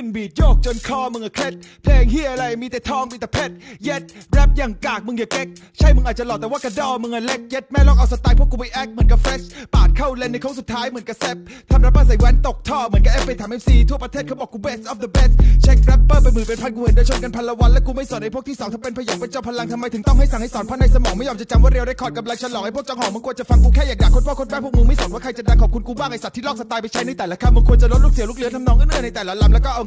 ขึ้นบีดโยกจนคอมึงอะเคล็ดเพลงเฮียอะไรมีแต่ทองมีแต่เพชรเย็ดแรปอย่างกากมึงอย่าเก๊กใช่มึงอาจจะหล่อแต่ว่ากระดอมึงอะเล็กเย็ดแม่ลองเอาสไตล์พวกกูไปแอคเหมือนกับเฟรชปาดเข้าเลนในโค้งสุดท้ายเหมือนกับแซปทำแรปเปอร์ใส่แว่นตกท่อเหมือนกับเอฟไปถามเอ็มซีทั่วประเทศเขาบอกกู best of the best เช็คแรปเปอร์ไปหมื่นเป็นพันกูเห็นเดินชนกันพันละวันและกูไม่สอนไอ้พวกที่สองถ้าเป็นพยองเป็นเจ้าพลังทำไมถึงต้องให้สั่งให้สอนเพราะในสมองไม่ยอมจะจำว่าเรียวได้คอร์ดกำลังฉลองไอ้พวกจังหองมึงควรจะฟังกูแค่อยากด่าคนพ่อคนแม่พวกมึงไม่สนว่าใครจะดังขอบคุณกูบ้างไอ้สัตว์ที่ลอกสไตล์ไปใช้ในแต่ละคำมึงควรจะลดลูกเสียลูกเรือทำนองเอื้อในแต่ละลำแล้วก็เอา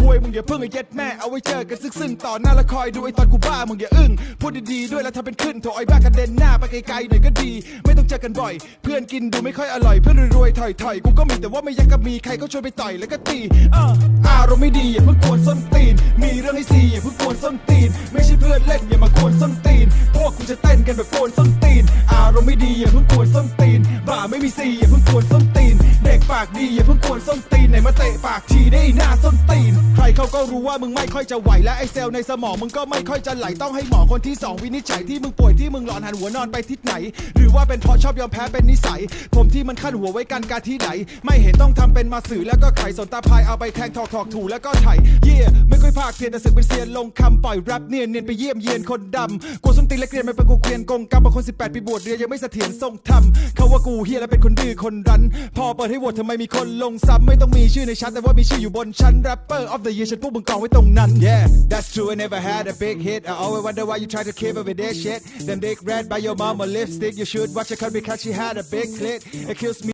คุยมึงอย่าเพิ่งไอ้เย็ดแม่เอาไว้เจอกันซึ่งๆต่อหน้าและคอยดูไอ้ตอนกูบ้ามึงอย่าอึ้งพูดดีๆด้วยแล้วถ้าเป็นขึ้นโถไอ้บ้ากระเด็นหน้าไปไกลๆหน่อยก็ดี ไม่ต้องเจอกันบ่อย เพื่อนกินดูไม่ค่อยอร่อยเพื่อนรวยๆถอยๆกูก็มีแต่ว่าไม่อยากจะมีใครก็ชวนไปต่อยแล้วก็ตีอะอารมณ์ไม่ดีอย่าเพิ่งกวนส้นตีน มีเรื่องให้ซีอย่าเพิ่งกวนส้นตีน ไม่ใช่เพื่อนเล่นอย่ามากวนส้นตีน พวกกูจะเต้นกันแบบกวนส้นตีน อารมณ์ไม่ดีอย่าเพิ่งกวนส้นตีนบ่าไม่มีซีอย่าเพิ่งากดีอย่าเพิ่งกวนส้นตีนไหนมาเตะปากทีได้หน้าส้นตีน ใครเขาก็รู้ว่ามึงไม่ค่อยจะไหวและไอเซลล์ในสมองมึงก็ไม่ค่อยจะไหลต้องให้หมอคนที่สองวินิจฉัยที่มึงป่วยที่มึงหลอนหันหัวนอนไปทิศไหน หรือว่าเป็นเพราะชอบยอมแพ้เป็นนิสัย ผมที่มันขั้นหัวไว้กันการที่ไหน ไม่เห็นต้องทำเป็นมาสื่อแล้วก็ไขสนตาพายเอาไปแทงถอกถอกถูแล้วก็ไถเย่ไม่ค่อยภาคเพียนแต่สึกเป็นเซียนลงคำปล่อยแรปเนียนเนียนไปเยี่ยมเยียนคนดำกูส้มตีนและเกรียนไม่เป็นกูเกรียนกงกรรมบางคน18ปีบวชเรียนยังไม่เสถียรทรงธรรมเขาว่ากูเฮียและเป็นคนดื้อคนรั้น พอเปิดให้โหวตทำไมมีคนลงซ้ำไม่ต้องมีชื่อในชั้นแต่ว่ามีชื่ออยู่บนชั้น rapper of the year ฉันพวกมึงกองไว้ตรงนั้น yeah that's true I never had a big hit I always wonder why you try to keep up with that shit them dick red by your mama lipstick you should watch her cut because she had a big clit it kills me